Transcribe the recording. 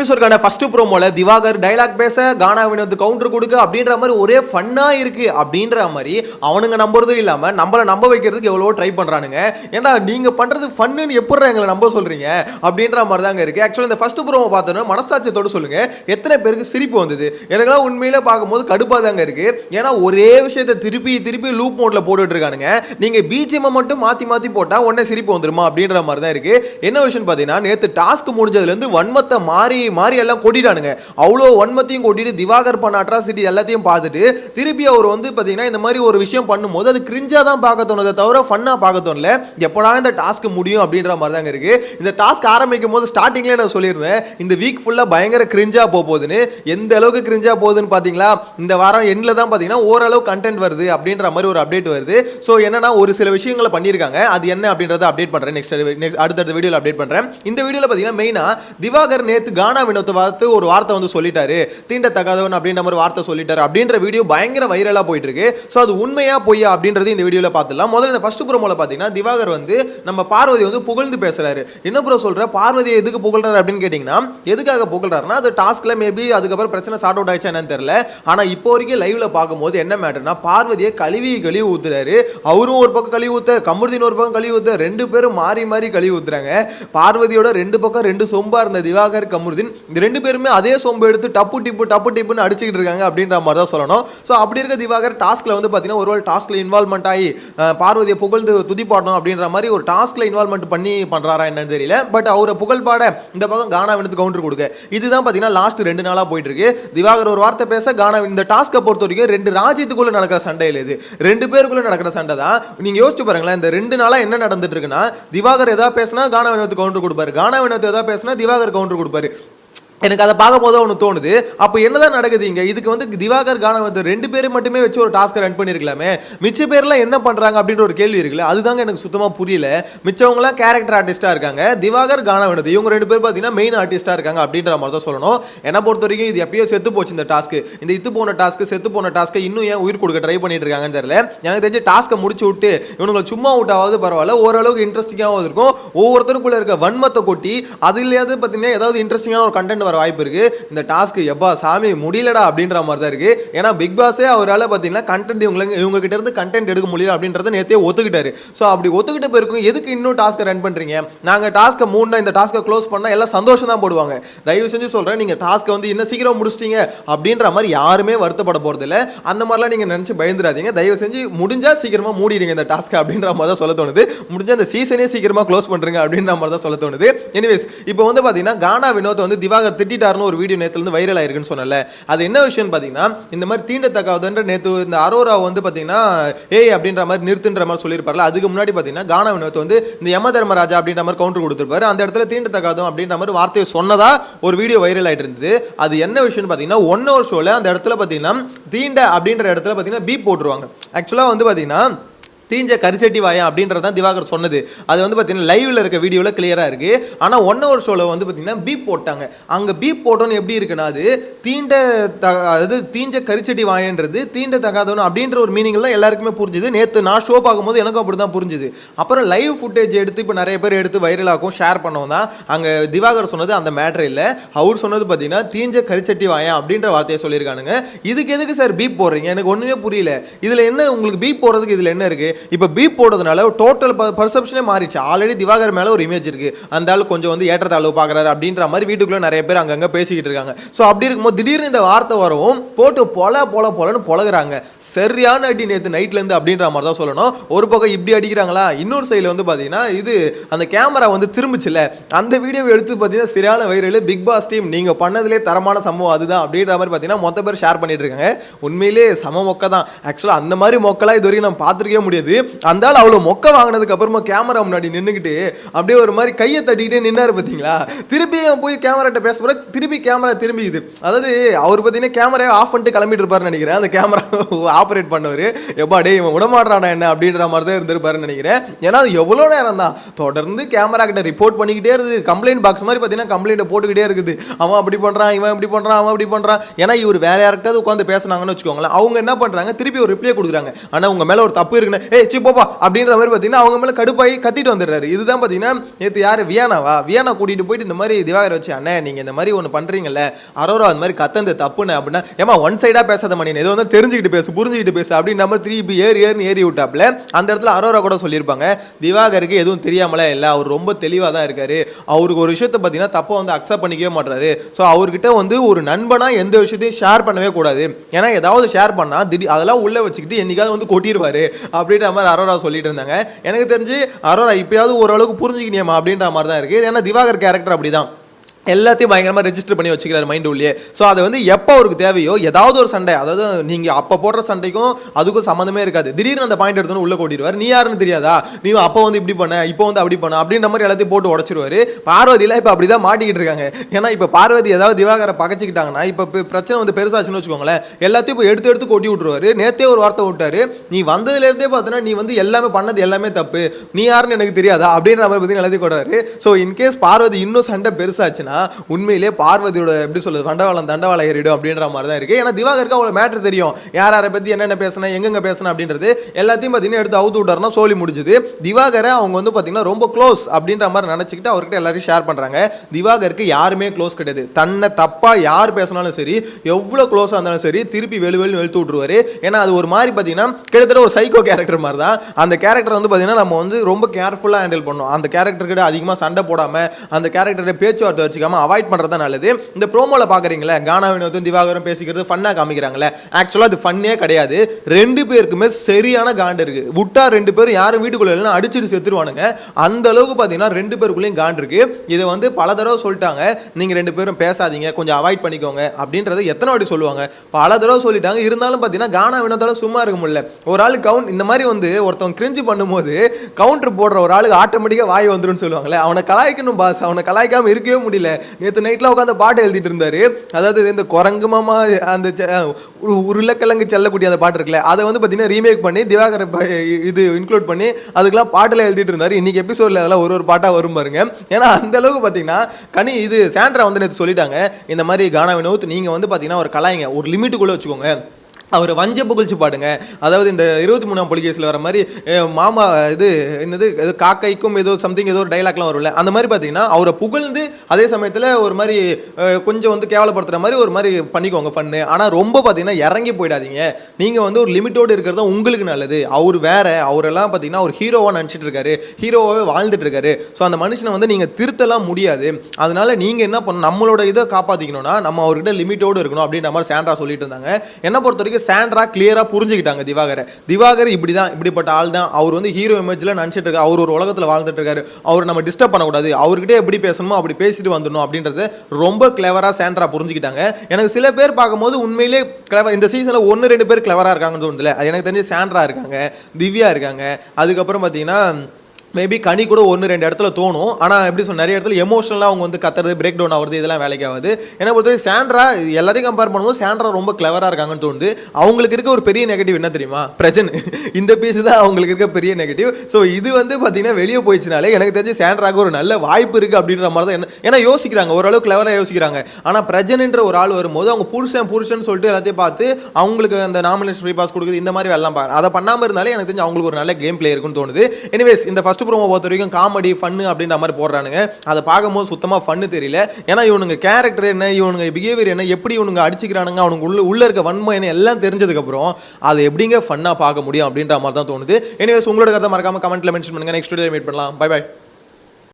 எபிசோடுக்கான first ப்ரோமோல Diwakar dialogue பேச Gana Vinod counter கொடுக்க அப்படின்ற மாதிரி ஒரே ஃபன்னா இருக்கு அப்படின்ற மாதிரி அவனுங்க நம்புறதும் இல்லாம நம்மள நம்ப வைக்கிறதுக்கு எவ்வளவோ ட்ரை பண்றானுங்க. ஏன்னா நீங்க பண்றது ஃபன்னு எப்படி எங்களை நம்ப சொல்றீங்க அப்படின்ற மாதிரி தாங்க இருக்கு. ஆக்சுவலி இந்த ஃபர்ஸ்ட் ப்ரோமோ பார்த்தோன்னா மனசாட்சியத்தோட சொல்லுங்க. எத்தனை பேருக்கு சிரிப்பு வந்தது? எனக்குலாம் உண்மையில பார்க்கும்போது கடுப்பா தாங்க இருக்கு. ஏன்னா ஒரே விஷயத்த திருப்பி திருப்பி லூப் மோட்ல போட்டுட்டு இருக்கானுங்க. நீங்க பிஜிஎம் மட்டும் மாத்தி மாத்தி போட்டா உடனே சிரிப்பு வந்துருமா அப்படின்ற மாதிரி தான் இருக்கு. என்ன விஷயம் பார்த்தீங்கன்னா நேத்து டாஸ்க் முடிஞ்சதுல இருந்து வன்மத்தை மாறி மாறி எல்லாம் கொட்டிட்டானுங்க. அவ்வளோ வன்மத்தையும் கொட்டிட்டு திவாகர் பண்ண அட்ராசிட்டி எல்லாத்தையும் பார்த்துட்டு திருப்பி அவர் வந்து பார்த்தீங்கன்னா இந்த மாதிரி ஒரு விஷயம் பண்ணும்போது அது கிரிஞ்சாக தான் பார்க்க தோணுதே தவிர ஃபன்னாக பார்க்க தோணல. எப்படா இந்த டாஸ்க் முடியும் அப்படின்ற மாதிரி தாங்க இருக்கு. இந்த டாஸ்க் ஆரம்பிக்கும் போது ஸ்டார்டிங்லேயே நான் சொல்லியிருந்தேன் இந்த வீக் ஃபுல்லாக பயங்கர கிரிஞ்சாக போக போகுதுன்னு. எந்த அளவுக்கு கிரிஞ்சாக போகுதுன்னு பார்த்தீங்களா? இந்த வாரம் எண்டில் தான் பார்த்தீங்கன்னா ஓரளவு கண்டென்ட் வருது அப்படின்ற மாதிரி ஒரு அப்டேட் வருது. ஸோ என்னன்னா ஒரு சில விஷயங்களை பண்ணியிருக்காங்க. அது என்ன அப்படின்றத அப்டேட் பண்ணுறேன் நெக்ஸ்ட் நெக்ஸ்ட் அடுத்தடுத்த வீடியோவில் அப்டேட் பண்ணுறேன் இந்த வீடியோவில் பார்த்தீங்கன்னா மெயினாக திவாகர் நேத்து கானா வினோத்தை பார்த்து ஒரு வார்த்தை வந்து சொல்லிட்டாரு. தீண்டத்தகாதவன் அப்படின்ற மாதிரி வார்த்தை சொல்லிட்டாரு. அப்படின்ற வீடியோ பயங்கர வைரலாக போயிட்டு இருக்கு ஸோ அது உண்மையா பொய்யா அப்படின்றது இந்த வீடியோவில் பார்த்துலாம் முதல்ல இந்த ஃபர்ஸ்ட் ப்ரோமோல பார்த்தீங்கன்னா திவாகர் வந்து நம்ம பார்வதி வந்து புகழ்ந்து பேசுறாரு. என்ன ப்ரோ சொல்ற? பார்வதியை எதுக்கு புகழ்றாரு அப்படின்னு கேட்டிங்கன்னா எதுக்காக புகழ்றாருன்னா அது டாஸ்க்ல மேபி அதுக்கப்புறம் பிரச்சனை சார்ட் அவுட் ஆயிடுச்சா என்னன்னு தெரியல. ஆனா இப்போ வரைக்கும் லைவ்ல பார்க்கும்போது என்ன மேட்டர்னா பார்வதியை கழுவி கழுவி ஊத்துறாரு. அவரும் ஒரு பக்கம் கழுவி ஊத்த கமருதீன் ஒரு பக்கம் கழுவி ஊத்த ரெண்டு பேரும் மாறி மாறி கழுவி ஊத்துறாங்க. பார்வதியோட ரெண்டு பக்கம் ரெண்டு சொம்பா இருந்த திவாகர் கமருதீன் இந்த ரெண்டு பேருமே அதே சோம்பு எடுத்து டப்பு டிப்பு டப்பு டிப்புன்னு அடிச்சுக்கிட்டு இருக்காங்க அப்படின்ற மாதிரி தான் சொல்லணும். ஸோ அப்படி இருக்க திவாகர் டாஸ்க்கில் வந்து பார்த்தீங்கன்னா ஒரு டாஸ்க்கில் இன்வால்மெண்ட் ஆகி பார்வதியை புகழ்ந்து துதிப்பாடணும் அப்படின்ற மாதிரி ஒரு டாஸ்க்கில் இன்வால்மெண்ட் பண்ணி பண்ணுறாரா என்னன்னு தெரியல. பட் அவரை புகழ் பாட இந்த பக்கம் கானா வினத்து கவுண்டர் கொடுக்க. இதுதான் பார்த்தீங்கன்னா லாஸ்ட் ரெண்டு நாளாக போயிட்டு இருக்கு திவாகர் ஒரு வார்த்தை பேச கானா இந்த டாஸ்க்கை பொறுத்த வரைக்கும் ரெண்டு ராஜ்யத்துக்குள்ளே நடக்கிற சண்டையில் இது. ரெண்டு பேருக்குள்ளே நடக்கிற சண்டை தான். நீங்கள் யோசிச்சு பாருங்களேன் இந்த ரெண்டு நாளாக என்ன நடந்துட்டு இருக்குன்னா திவாகர் எதாவது பேசினா கானா வினோத் கவுண்டர் கொடுப்பாரு. கானா வினோத் எதாவது பேசினா திவாகர் கவுண்டர் கொடுப்பாரு. எனக்கு அதை பார்க்கும்போது ஒன்று தோணுது. அப்போ என்னதான் நடக்குது இங்கே? இதுக்கு வந்து திவாகர் கானம் வந்து ரெண்டு பேரும் மட்டுமே வச்சு ஒரு டாஸ்க்கை ரன் பண்ணியிருக்கலாமே மிச்ச பேர்லாம் என்ன பண்ணுறாங்க அப்படின்ற ஒரு கேள்வி இருக்குல்ல. அதுதாங்க எனக்கு சுத்தமாக புரியல. மிச்சவங்களாம் கேரக்டர் ஆர்டிஸ்ட்டாக இருக்காங்க. திவாகர் கானவனது இவங்க ரெண்டு பேர் பார்த்தீங்கன்னா மெயின் ஆர்டிஸ்ட்டாக இருக்காங்க அப்படின்ற மாதிரி தான் சொல்லணும். என்னை பொறுத்த வரைக்கும் இது எப்பயோ செத்து போச்சு இந்த டாஸ்க்கு இந்த இத்து போன டாஸ்க் செத்து போன டாஸ்க்கை இன்னும் ஏன் உயிர் கொடுக்க ட்ரை பண்ணிட்டு இருக்காங்கன்னு தெரியல. எனக்கு தெரிஞ்சு டாஸ்க்கை முடிச்சு விட்டு இவனுங்களை சும்மா விட்டாவது பரவாயில்ல. ஓரளவுக்கு இன்ட்ரெஸ்டிங்காகவும் இருக்கும். ஒவ்வொருத்தருக்குள்ளே இருக்க வன்மத்தை கொட்டி அதுலேயாவது பார்த்தீங்கன்னா ஏதாவது இன்ட்ரெஸ்டிங்கான ஒரு கண்டென்ட் வர வாய்ப்பு இருக்குது இந்த டாஸ்க் எப்பா சாமி முடியலடா அப்படின்ற மாதிரி தான் இருக்குது ஏன்னா பிக் பாஸே அவரால் பார்த்தீங்கன்னா கண்டென்ட் இவங்க இவங்ககிட்ட இருந்து கண்டென்ட் எடுக்க முடியல அப்படின்றத நேற்றே ஒத்துக்கிட்டாரு. ஸோ அப்படி ஒத்துக்கிட்ட போயிருக்கும் எதுக்கு இன்னும் டாஸ்க்கை ரன் பண்ணுறீங்க நாங்கள் டாஸ்க்கை மூணு இந்த டாஸ்க்கை க்ளோஸ் பண்ணால் எல்லாம் சந்தோஷம் தான் போடுவாங்க. தயவு செஞ்சு சொல்கிறேன் நீங்கள் டாஸ்க்கை வந்து இன்னும் சீக்கிரம் முடிச்சிட்டீங்க அப்படின்ற மாதிரி யாருமே வருத்தப்பட போகிறதில்ல அந்த மாதிரிலாம் நீங்கள் நினச்சி பயந்துடாதீங்க. தயவு செஞ்சு முடிஞ்சால் சீக்கிரமாக மூடிடுங்க இந்த டாஸ்க் அப்படின்ற மாதிரி தான் சொல்ல தோணுது. முடிஞ்ச இந்த சீசனே சீக்கிரமாக க்ளோஸ் பண்ணுறீங்க அப்படின்ற மாதிரி தான் சொல்ல தோணுது. எனிவேஸ் இப்போ வந்து பார்த்தீங்கன்னா கானா வினோத் வந்து திவாகர் திட்டாருன்னு ஒரு வீடியோ நேற்றுலேருந்து வைரல் ஆயிருக்குன்னு சொன்னல அது என்ன விஷயம்னு பார்த்தீங்கன்னா இந்த மாதிரி தீண்டத்தக்காவதுன்ற நேத்து இந்த அரோரா வந்து பார்த்தீங்கன்னா ஏய் அப்படின்ற மாதிரி நிறுத்துன்ற மாதிரி சொல்லியிருப்பார்ல. அதுக்கு முன்னாடி பார்த்தீங்கன்னா கானா வினோத் வந்து இந்த யம தர்மராஜா அப்படின்ற மாதிரி கவுண்டர் கொடுத்துருப்பாரு. அந்த இடத்துல தீண்டத்தக்காதம் அப்படின்ற மாதிரி வார்த்தையை சொன்னதா ஒரு வீடியோ வைரல் ஆயிட்டு இருந்தது. அது என்ன விஷயம்னு பார்த்தீங்கன்னா ஒன் ஹவர் ஷோவில் அந்த இடத்துல பார்த்தீங்கன்னா தீண்ட அப்படின்ற இடத்துல பார்த்தீங்கன்னா பீப் போட்டுருவாங்க. ஆக்சுவலாக வந்து பார்த்தீங்கன்னா தீஞ்ச கரிச்சட்டி வாயம் அப்படின்றது தான் திவாகர் சொன்னது. அது வந்து பார்த்தீங்கன்னா லைவில் இருக்க வீடியோவில் கிளியராக இருக்குது ஆனால் ஒன் ஹவர் ஷோவில் வந்து பார்த்தீங்கன்னா பீப் போட்டாங்க. அங்கே பீப் போட்டோன்னு எப்படி இருக்குன்னா அது தீண்ட த அதாவது தீஞ்ச கரிச்சட்டி வாயன்றது தீண்ட தகாதவன் அப்படின்ற ஒரு மீனிங்கில் தான் எல்லாருக்குமே புரிஞ்சுது. நேற்று நான் ஷோ பார்க்கும்போது எனக்கும் அப்படி தான் புரிஞ்சுது. அப்புறம் லைவ் ஃபுட்டேஜ் எடுத்து இப்போ நிறைய பேர் எடுத்து வைரலாக்கும் ஷேர் பண்ணவும் தான். அங்கே திவாகர் சொன்னது அந்த மேட்ரு இல்லை. அவர் சொன்னது பார்த்தீங்கன்னா தீஞ்ச கரிச்சட்டி வாயம் அப்படின்ற வார்த்தையை சொல்லியிருக்கானுங்க. இதுக்கு எதுக்கு சார் பீப் போடுறீங்க? எனக்கு ஒன்றுமே புரியல. இதில் என்ன உங்களுக்கு பீப் போடுறதுக்கு இதில் என்ன இருக்குது இப்போ பீப் போடுறதுனால டோட்டல் பர்செப்ஷனே மாறிச்சு ஆல்ரெடி திவாகர் மேலே ஒரு இமேஜ் இருக்குது அந்த ஆள் கொஞ்சம் வந்து ஏற்றத்தாழ்வு பார்க்குறாரு அப்படின்ற மாதிரி வீட்டுக்குள்ளே நிறைய பேர் அங்கங்கே பேசிக்கிட்டு இருக்காங்க. ஸோ அப்படி இருக்கும்போது திடீர்னு இந்த வார்த்தை வரவும் போட்டு பொல பொல பொலன்னு பொழகிறாங்க சரியான அடி நேற்று நைட்லேருந்து அப்படின்ற மாதிரி தான் சொல்லணும். ஒரு பக்கம் இப்படி அடிக்கிறாங்களா? இன்னொரு சைடில் வந்து பார்த்தீங்கன்னா இது அந்த கேமரா வந்து திரும்பிச்சுல அந்த வீடியோவை எடுத்து பார்த்தீங்கன்னா சரியான வைரல் பிக் பாஸ் டீம் நீங்கள் பண்ணதுலேயே தரமான சம்பவம் அதுதான் அப்படின்ற மாதிரி பார்த்தீங்கன்னா மொத்த பேர் ஷேர் பண்ணிட்டு இருக்காங்க. உண்மையிலே சம மொக்க தான். ஆக்சுவலாக அந்த மாதிரி மொக்கெல்லாம் இது வரைக்கும் நம்ம பார்த்துருக்கவே முடியாது. அந்த ஆள் அவ்வளோ மொக்க வாங்கினதுக்கு அப்புறமா கேமரா முன்னாடி நின்றுக்கிட்டு அப்படியே ஒரு மாதிரி கையை தட்டிக்கிட்டே நின்னார் பார்த்தீங்களா திருப்பி அவன் போய் கேமராட்ட பேச போகிற திருப்பி கேமரா திரும்பிக்குது. அதாவது அவர் பார்த்தீங்கன்னா கேமராவை ஆஃப் பண்ணிட்டு கிளம்பிட்டு இருப்பாருன்னு நினைக்கிறேன். அந்த கேமரா ஆப்ரேட் பண்ணவர். எப்பா டே இவன் விடமாட்டானா என்ன அப்படின்ற மாதிரி தான் இருந்திருப்பாருன்னு நினைக்கிறேன். ஏன்னா அது எவ்வளோ நேரம் தான் தொடர்ந்து கேமரா கிட்ட ரிப்போர்ட் பண்ணிக்கிட்டே இருக்குது. கம்ப்ளைண்ட் பாக்ஸ் மாதிரி பார்த்தீங்கன்னா கம்ப்ளைண்ட் போட்டுக்கிட்டே இருக்குது. அவன் அப்படி பண்ணுறான் இவன் இப்படி பண்ணுறான் அவன் அப்படி பண்ணுறான் ஏன்னா இவர் வேற யார்கிட்ட உட்காந்து பேசுனாங்கன்னு வச்சுக்கோங்களேன். அவங்க என்ன பண்ணுறாங்க திருப்பி ஒரு ரிப்ளை கொடுக்குறாங்க. ஆனால் உங்கள் மேலே ஒரு தப்பு இருக்குன்னு ஏ சி போப்பா அப்படின்ற மாதிரி பார்த்தீங்கன்னா அவங்க மேலே கடுப்பாகி கத்திட்டு வந்துடுறாரு. இதுதான் பார்த்தீங்கன்னா நேற்று யார்? வியானாவா? வியானா கூட்டிகிட்டு போயிட்டு இந்த மாதிரி திவாகர் வச்சு அண்ணே நீங்கள் இந்த மாதிரி ஒன்று பண்ணுறீங்கல்ல அரோரா அந்த மாதிரி கத்தந்து தப்புன்னு அப்படின்னா ஏமா ஒன் சைடாக பேசாத மணி ஏதோ வந்து தெரிஞ்சுக்கிட்டு பேசு புரிஞ்சுக்கிட்டு பேசு அப்படின்னு நம்ம திருப்பி ஏறி ஏறி ஏறி விட்டாப்ல அந்த இடத்துல அரோரா கூட சொல்லியிருப்பாங்க. திவாகருக்கு எதுவும் தெரியாமலே இல்லை அவர் ரொம்ப தெளிவாக தான் இருக்காரு. அவருக்கு ஒரு விஷயத்தை பார்த்தீங்கன்னா தப்பை வந்து அக்செப்ட் பண்ணிக்கவே மாட்டாரு ஸோ அவர்கிட்ட வந்து ஒரு நண்பனாக எந்த விஷயத்தையும் ஷேர் பண்ணவே கூடாது. ஏன்னா ஏதாவது ஷேர் பண்ணால் திடீர் அதெல்லாம் உள்ளே வச்சுக்கிட்டு என்னைக்காவது வந்து கொட்டிடுவார் அப்படின்ற மாதிரி அரோரா சொல்லிட்டு இருந்தாங்க. எனக்கு தெரிஞ்சு அரோரா இப்பயாவது ஓரளவுக்கு புரிஞ்சுக்கினியம்மா அப்படின்ற மாதிரி தான் இருக்கு. ஏன்னா திவாகர் கேரக்டர் அப்படிதான். எல்லாத்தையும் பயங்கரமாக ரெஜிஸ்டர் பண்ணி வச்சுக்கிறாரு மைண்ட் உள்ளே ஸோ அதை வந்து எப்போ அவருக்கு தேவையோ ஏதாவது ஒரு சண்டை அதாவது நீங்கள் அப்போ போடுற சண்டைக்கும் அதுக்கும் சம்மந்தமே இருக்காது. திடீர்னு அந்த பாயிண்ட் எடுத்துன்னு உள்ளே கூட்டிடுவார். நீ யாருன்னு தெரியாதா? நீ அப்போ வந்து இப்படி பண்ண இப்போ வந்து அப்படி பண்ண அப்படின்ற மாதிரி எல்லாத்தையும் போட்டு உடச்சிருவாரு. பார்வதியில் இப்போ அப்படி தான் மாட்டிக்கிட்டு இருக்காங்க. ஏன்னா இப்போ பார்வதி ஏதாவது திவாகரை பகச்சிக்கிட்டாங்கன்னா இப்போ பிரச்சனை வந்து பெருசாச்சுன்னு வச்சுக்கோங்களேன். எல்லாத்தையும் இப்போ எடுத்து எடுத்து கொட்டி விட்ருவாரு நேத்தே ஒரு வார்த்தை விட்டாரு. நீ வந்ததுலேருந்தே பார்த்தோன்னா நீ வந்து எல்லாமே பண்ணது எல்லாமே தப்பு. நீ யாருன்னு எனக்கு தெரியாதா? அப்படின்ற மாதிரி பற்றி எல்லாத்தையும் கொடுறாரு ஸோ இன்கேஸ் பார்வதி இன்னும் சண்டை பெருசாச்சுன்னா உண்மையிலே பார்வதியோட எப்படி சொல்றது தண்டவாளம் தண்டவாளம் ஏறிடும் அப்படின்ற மாதிரி தான் இருக்கு. ஏன்னா திவாகருக்கு அவ்வளோ மேட்ரு தெரியும். யார் யாரை பற்றி என்னென்ன பேசணும் எங்கெங்க பேசணும் அப்படின்றது எல்லாத்தையும் பார்த்தீங்கன்னா எடுத்து அவுத்து விட்டாருன்னா சோழி முடிஞ்சுது. திவாகரை அவங்க வந்து பார்த்தீங்கன்னா ரொம்ப க்ளோஸ் அப்படின்ற மாதிரி நினச்சிக்கிட்டு அவர்கிட்ட எல்லாரையும் ஷேர் பண்ணுறாங்க திவாகருக்கு யாருமே க்ளோஸ் கிடையாது. தன்னை தப்பாக யார் பேசினாலும் சரி எவ்வளோ க்ளோஸாக இருந்தாலும் சரி திருப்பி வெளு வெளுன்னு வெளுத்து விட்ருவாரு ஏன்னா அது ஒரு மாதிரி பார்த்தீங்கன்னா கிட்டத்தட்ட ஒரு சைக்கோ கேரக்டர் மாதிரி தான் அந்த கேரக்டர் வந்து பார்த்தீங்கன்னா நம்ம வந்து ரொம்ப கேர்ஃபுல்லாக ஹேண்டில் பண்ணோம் அந்த கேரக்டர்கிட்ட அதிகமாக சண்டை போடாமல் அந்த கேரக்டரை பேச்சுவார்த்தை வச்சு வச்சுக்காம அவாய்ட் பண்ணுறது தான் நல்லது. இந்த ப்ரோமோவில் பார்க்குறீங்களே கானா வினோதும் திவாகரும் பேசிக்கிறது ஃபன்னாக காமிக்கிறாங்களே. ஆக்சுவலாக அது ஃபன்னே கிடையாது. ரெண்டு பேருக்குமே சரியான காண்டு இருக்குது விட்டா ரெண்டு பேரும் யாரும் வீட்டுக்குள்ளே இல்லைன்னா அடிச்சுட்டு செத்துருவானுங்க. அந்த அளவுக்கு பார்த்தீங்கன்னா ரெண்டு பேருக்குள்ளேயும் காண்டு இருக்குது இதை வந்து பல தடவை சொல்லிட்டாங்க. நீங்கள் ரெண்டு பேரும் பேசாதீங்க கொஞ்சம் அவாய்ட் பண்ணிக்கோங்க அப்படின்றத எத்தனை வாட்டி சொல்லுவாங்க. பல தடவை சொல்லிட்டாங்க. இருந்தாலும் பார்த்தீங்கன்னா கானா வினோதால சும்மா இருக்க முடியல. ஒரு ஆள் கவுண்ட் இந்த மாதிரி வந்து ஒருத்தவங்க கிரிஞ்சு பண்ணும்போது கவுண்டர் போடுற ஒரு ஆளுக்கு ஆட்டோமேட்டிக்காக வாய் வந்துடும் சொல்லுவாங்களே. அவனை கலாய்க்கணும் பாஸ் அவனை கலாய்க்காமல் இருக்கவே முடியல. நேற்று நைட்டில் உட்காந்து பாட்டு எழுதிட்டு இருந்தார். அதாவது இந்த குரங்கு மாமா அந்த செ- ஒரு உருளைக்கிழங்கு செல்லக்கூடிய அந்த பாட்டு இருக்குல்ல அதை வந்து பார்த்தீங்கன்னா ரீமேக் பண்ணி திவாகர் இது இன்க்ளூட் பண்ணி அதுக்கெல்லாம் பாட்டில் எழுதிட்டு இருந்தார். இன்றைக்கி எபிசோடில் அதெல்லாம் ஒரு ஒரு பாட்டாக வரும் பாருங்க. ஏன்னா அந்த அளவுக்கு பார்த்தீங்கன்னா கனி இது சாண்ட்ரா வந்து நேற்று சொல்லிட்டாங்க. இந்த மாதிரி கானா வினோத் நீங்கள் வந்து பார்த்தீங்கன்னா ஒரு கலாய்ங்க. ஒரு லிமிட்டுக்குள்ளே வச்சுக்கோங்க. அவர் வஞ்ச புகழ்ச்சி பாடுங்க. அதாவது இந்த இருபத்தி மூணாம் பொலிகேஸில் வர மாதிரி மாமா இது என்னது இது காக்கைக்கும் ஏதோ சம்திங் ஏதோ ஒரு டைலாக்லாம் வரும்ல. அந்த மாதிரி பார்த்தீங்கன்னா அவரை புகழ்ந்து அதே சமயத்தில் ஒரு மாதிரி கொஞ்சம் வந்து கேவலப்படுத்துகிற மாதிரி ஒரு மாதிரி பண்ணிக்கோங்க ஃபன்னு ஆனால் ரொம்ப பார்த்தீங்கன்னா இறங்கி போயிடாதீங்க. நீங்கள் வந்து ஒரு லிமிட்டோடு இருக்கிறது தான் உங்களுக்கு நல்லது. அவர் வேற அவரெல்லாம் பார்த்தீங்கன்னா ஒரு ஹீரோவாக நினச்சிட்டு இருக்காரு. ஹீரோவாகவே வாழ்ந்துட்டு இருக்காரு. ஸோ அந்த மனுஷனை வந்து நீங்கள் திருத்தலாம் முடியாது. அதனால நீங்கள் என்ன பண்ணணும்? நம்மளோட இதை காப்பாற்றிக்கணும்னா நம்ம அவர்கிட்ட லிமிட்டோடு இருக்கணும் அப்படின்ற மாதிரி சாண்ட்ரா சொல்லிட்டு இருந்தாங்க. என்ன பொறுத்த வரைக்கும் சாண்ட்ரா கிளியராக புரிஞ்சுக்கிட்டாங்க திவாகரை. திவாகர் இப்படி தான் இப்படிப்பட்ட ஆள் தான் அவர் வந்து ஹீரோ இமேஜில் நினச்சிட்டு இருக்காரு. அவர் ஒரு உலகத்தில் வாழ்ந்துட்டு இருக்காரு. அவர் நம்ம டிஸ்டர்ப் பண்ணக்கூடாது. அவர்கிட்ட எப்படி பேசணுமோ அப்படி பேசிட்டு வந்துடணும் அப்படின்றத ரொம்ப கிளவராக சாண்ட்ரா புரிஞ்சுக்கிட்டாங்க. எனக்கு சில பேர் பார்க்கும்போது உண்மையிலே கிளவர் இந்த சீசனில் ஒன்று ரெண்டு பேர் கிளவராக இருக்காங்கன்னு தோணுதுல அது எனக்கு தெரிஞ்சு சாண்ட்ரா இருக்காங்க திவ்யா இருக்காங்க. அதுக்கப்புறம் பார்த்தீங்கன்னா மேபி கனி கூட ஒன்று ரெண்டு இடத்துல தோணும். ஆனால் எப்படி சொல்ல நிறைய இடத்துல எமோஷனலாக அவங்க வந்து கத்துறது பிரேக் டவுன் ஆகுறது இதெல்லாம் வேலைக்கு ஆகுது. ஏன்னா பொறுத்தவரை சாண்ட்ரா எல்லாரையும் கம்பேர் பண்ணும்போது சாண்ட்ரா ரொம்ப கிளவராக இருக்காங்கன்னு தோணுது. அவங்களுக்கு இருக்க ஒரு பெரிய நெகட்டிவ் என்ன தெரியுமா? பிரச்சனை இந்த பீஸ் தான் அவங்களுக்கு இருக்க பெரிய நெகட்டிவ் ஸோ இது வந்து பார்த்தீங்கன்னா வெளியே போயிடுச்சுனாலே எனக்கு தெரிஞ்சு சாண்ட்ராக்கு ஒரு நல்ல வாய்ப்பு இருக்குது அப்படின்ற மாதிரி தான் என்ன ஏன்னா யோசிக்கிறாங்க. ஓரளவு கிளவராக யோசிக்கிறாங்க. ஆனால் பிரஜன்ன்ற ஒரு ஆள் வரும்போது அவங்க புருஷன் புருஷன் சொல்லிட்டு எல்லாத்தையும் பார்த்து அவங்களுக்கு அந்த நாமினேஷன் ஃப்ரீ பாஸ் கொடுக்குது இந்த மாதிரி வேலைலாம் அதை பண்ணாமல் இருந்தாலே எனக்கு தெரிஞ்சு அவங்களுக்கு ஒரு நல்ல கேம் பிளே இருக்குன்னு தோணுது. எனிவேஸ் இந்த ஃபஸ்ட்டு ப்ரோமோ பொறுத்த வரைக்கும் காமெடி ஃபன்னு அப்படின்ற மாதிரி போடுறானுங்க. அதை பார்க்கும்போது சுத்தமாக ஃபன்னு தெரியல. ஏன்னா இவனுங்க கேரக்டர் என்ன இவனுங்க பிஹேவியர் என்ன எப்படி இவனுங்க அடிச்சுக்கிறானுங்க அவனுக்கு உள்ள உள்ள இருக்க வன்மை என்ன எல்லாம் தெரிஞ்சதுக்கப்புறம் அதை எப்படிங்க ஃபன்னாக பார்க்க முடியும் அப்படின்ற மாதிரி தான் தோணுது. எனிவேஸ் உங்களோட கதை மறக்காமல் கமெண்ட்ல மென்ஷன் பண்ணுங்க. நெக்ஸ்ட் வீடியோ மீட் பண்ணலாம். Bye bye